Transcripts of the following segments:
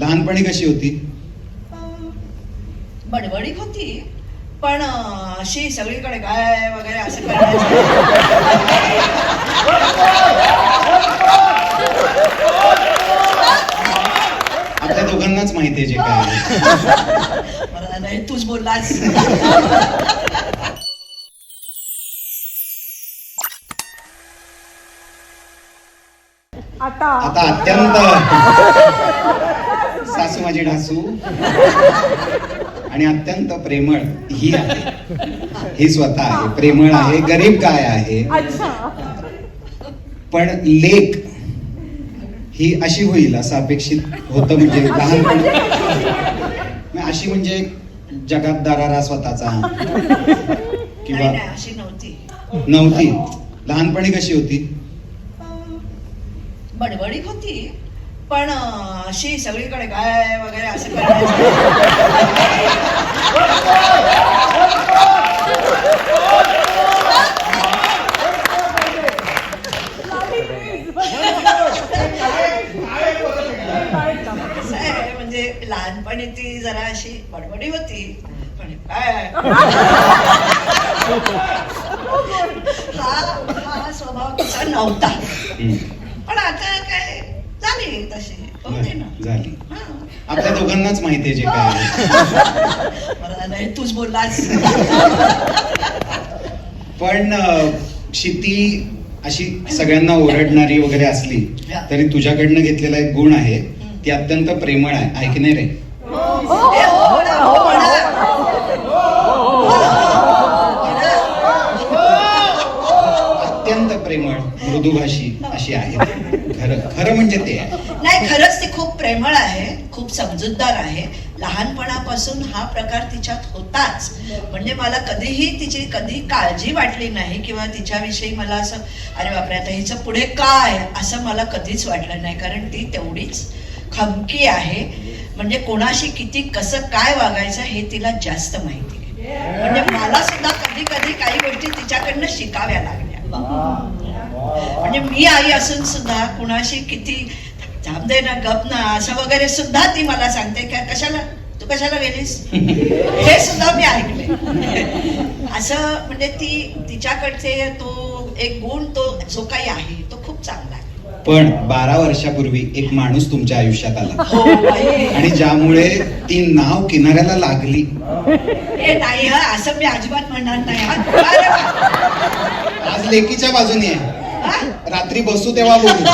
लहानपणी कशी होती? बडबडीत होती पण अशी सगळीकडे काय वगैरे असं करायचं आपल्या दोघांनाच माहितीये जे काय नाही तूच बोललास. आता आता अत्यंत सासू माझी ढासू. आणि अत्यंत प्रेमळ ही आहे. ही स्वतः आहे. प्रेमळ आहे गरीब काय आहे? अच्छा. पण लेख ही अशी होईल असं अपेक्षित होतं म्हणजे लहानपणी. नाही, अशी म्हणजे जगात दरारा स्वतःचा किंवा नाही अशी नव्हती. नव्हती. लहानपणी कशी होती? बडबडीत होती. पण अशी सगळीकडे काय वगैरे असं करायचं. कसं आहे म्हणजे लहानपणी ती जरा अशी बडबडी होती. पण काय हा स्वभाव तिचा नव्हता हम्म. पण आता काय झाली तशी होते ना झाली हा. आपल्या दोघांनाच माहितीये जे काय आहे. नाही तूच बोललास पण क्षिती अशी सगळ्यांना ओरडणारी वगैरे असली तरी तुझ्याकडनं घेतलेला एक गुण आहे ती अत्यंत प्रेमळ आहे आहे की नाही रे प्रेमळ मृदुभाषी अशी आहे. खरं खरं म्हणजे ते आहे. नाही खरंच ती खूप प्रेमळ आहे खूप समजूतदार आहे. लहानपणापासून हा प्रकार तिच्यात होताच. म्हणजे मला कधीही तिची कधी काळजी वाटली नाही किंवा तिच्याविषयी मला असं अरे बापरे आता हिचं पुढे काय? असं मला कधीच वाटलं नाही कारण ती तेवढीच खमकी आहे. म्हणजे कोणाशी किती कसं काय वागायचं हे तिला जास्त माहिती आहे. म्हणजे मला सुद्धा कधी कधी काही गोष्टी तिच्याकडनं शिकाव्या लागल्या. म्हणजे मी आई असून सुद्धा कुणाशी किती जाम दे ना गप ना असं वगैरे सुद्धा ती मला सांगते. का कशाला? तू कशाला गेलीस? हे सुद्धा मी ऐकले असं म्हणजे ती तिच्याकडचे तो एक गुण तो जो काही आहे तो खूप चांगला आहे. पण बारा वर्षापूर्वी एक माणूस तुमच्या आयुष्यात आला. हो. आणि ज्यामुळे ती नाव किनाऱ्याला लागली. नाही हा असं मी अजिबात म्हणणार नाही. आज लेकीच्या बाजूने आहे? रात्री बसू तेव्हा बोलू.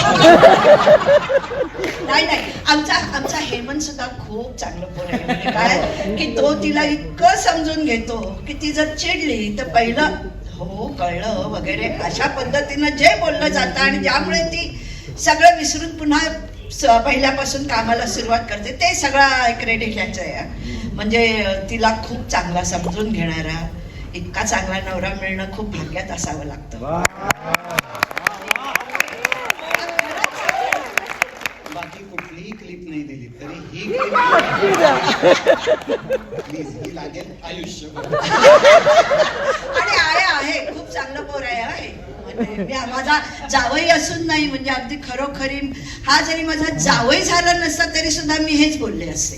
नाही नाही. आमचा आमचा हेमंत सुद्धा खूप चांगलं पोर आहे. म्हणजे काय? की तो तिला इतकं समजून घेतो की ती जर चिडली तर पहिलं हो कळलं वगैरे. अशा पद्धतीनं जे बोललं जातं आणि ज्यामुळे ती सगळं विसरून पुन्हा पहिल्यापासून कामाला सुरुवात करते ते सगळं क्रेडिट ह्याचं आहे. म्हणजे तिला खूप चांगला समजून घेणारा इतका चांगला नवरा मिळणं खूप भाग्यात असावं लागतं. तरी ही प्लीज ही लागेल आयुष्य आणि आहे आहे. खूप चांगलं पोर आहे हा हे. म्हणजे माझा जावई असून नाही म्हणजे अगदी खरोखरी हा जरी माझा जावई झाला नसता तरी सुद्धा मी हेच बोलले असते.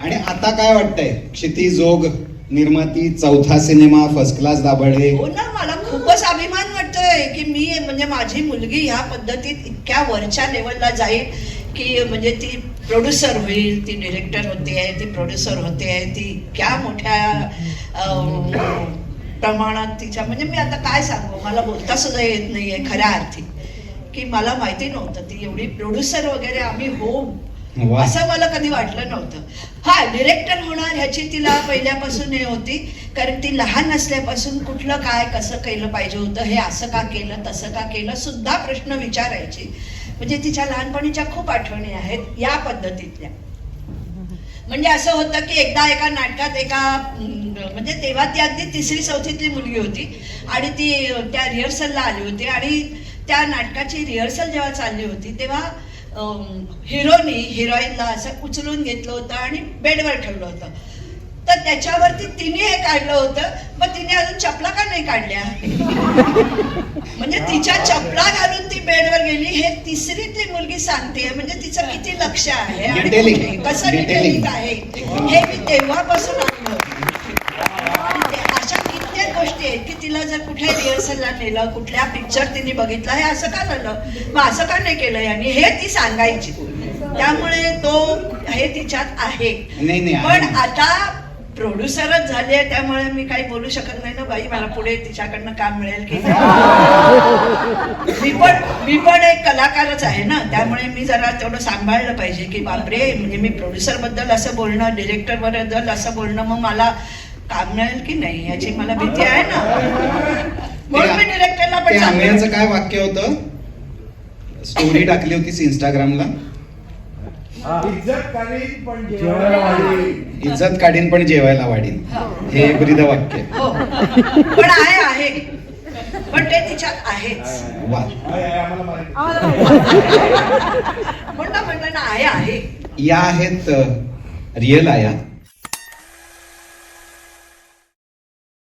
आणि आता काय वाटतंय? क्षिती जोग निर्माती चौथा सिनेमा फर्स्ट क्लास दाभाडे. हो ना मला खूपच अभिमान वाटतोय की मी म्हणजे माझी मुलगी ह्या पद्धतीत इतक्या वरच्या लेवलला जाईल. की म्हणजे ती प्रोड्युसर होईल ती डिरेक्टर होते ती प्रोड्युसर होते ती इतक्या मोठ्या प्रमाणात तिच्या म्हणजे मी आता काय सांगू मला बोलता सुद्धा येत नाहीये खऱ्या अर्थी. की मला माहिती नव्हतं ती एवढी प्रोड्युसर वगैरे आम्ही वा. असं मला कधी वाटलं नव्हतं. हा डिरेक्टर होणार ह्याची तिला पहिल्यापासून हे होती कारण ती लहान असल्यापासून कुठलं काय कसं केलं पाहिजे होतं हे असं का केलं तसं का केलं सुद्धा प्रश्न विचारायची. म्हणजे तिच्या लहानपणीच्या खूप आठवणी आहेत या पद्धतीतल्या. म्हणजे असं होतं की एकदा एका नाटकात एका म्हणजे तेव्हा ती अगदी तिसरी चौथीतली मुलगी होती आणि ती त्या रिहर्सलला आली होती आणि त्या नाटकाची रिहर्सल जेव्हा चालली होती तेव्हा हिरोनी हिरोईनला असं उचलून घेतलं होतं आणि बेडवर ठेवलं होतं. तर त्याच्यावरती तिने हे काढलं होतं मग तिने अजून चपला का नाही काढल्या? म्हणजे तिच्या चपला घालून बेडवर गेली हे तिसरीतली मुलगी सांगते म्हणजे तिचं किती लक्ष आहे आणि Detailing. कुठे- कसं. डिटेलिंग आहे? हे मी तेव्हापासून आणलं ते अशा कित्येक गोष्टी आहेत की तिला जर कुठे रिहर्सलला नेलं कुठल्या पिक्चर तिने बघितला हे असं का झालं? मग असं का नाही केलं यांनी? हे ती सांगायची. त्यामुळे तो हे तिच्यात आहे. नाही नाही पण. आता प्रोड्युसरच झाली आहे त्यामुळे मी काही बोलू शकत नाही ना बाई. मला पुढे तिच्याकडनं काम मिळेल की नाही. मी पण मी पण एक कलाकारच आहे ना. त्यामुळे मी जरा तेवढं सांभाळलं पाहिजे की बापरे म्हणजे मी प्रोड्युसरबद्दल असं बोलणं डिरेक्टरबद्दल असं बोलणं मग मला काम मिळेल की नाही याची मला भीती आहे ना. म्हणून मी डिरेक्टरला पण काय वाक्य होतं? स्टोरी टाकली होतीस इंस्टाग्रामला इज्जत करीन पण जेवायला वाढेल. इज्जत काढीन पण जेवायला वाढीन. हे. एक ब्रीद वाक्य. हो. पण आहे आहे. पण ते तिच्यात आहेच. म्हणता म्हणता ना आहे आहे. या आहेत रिअल आया.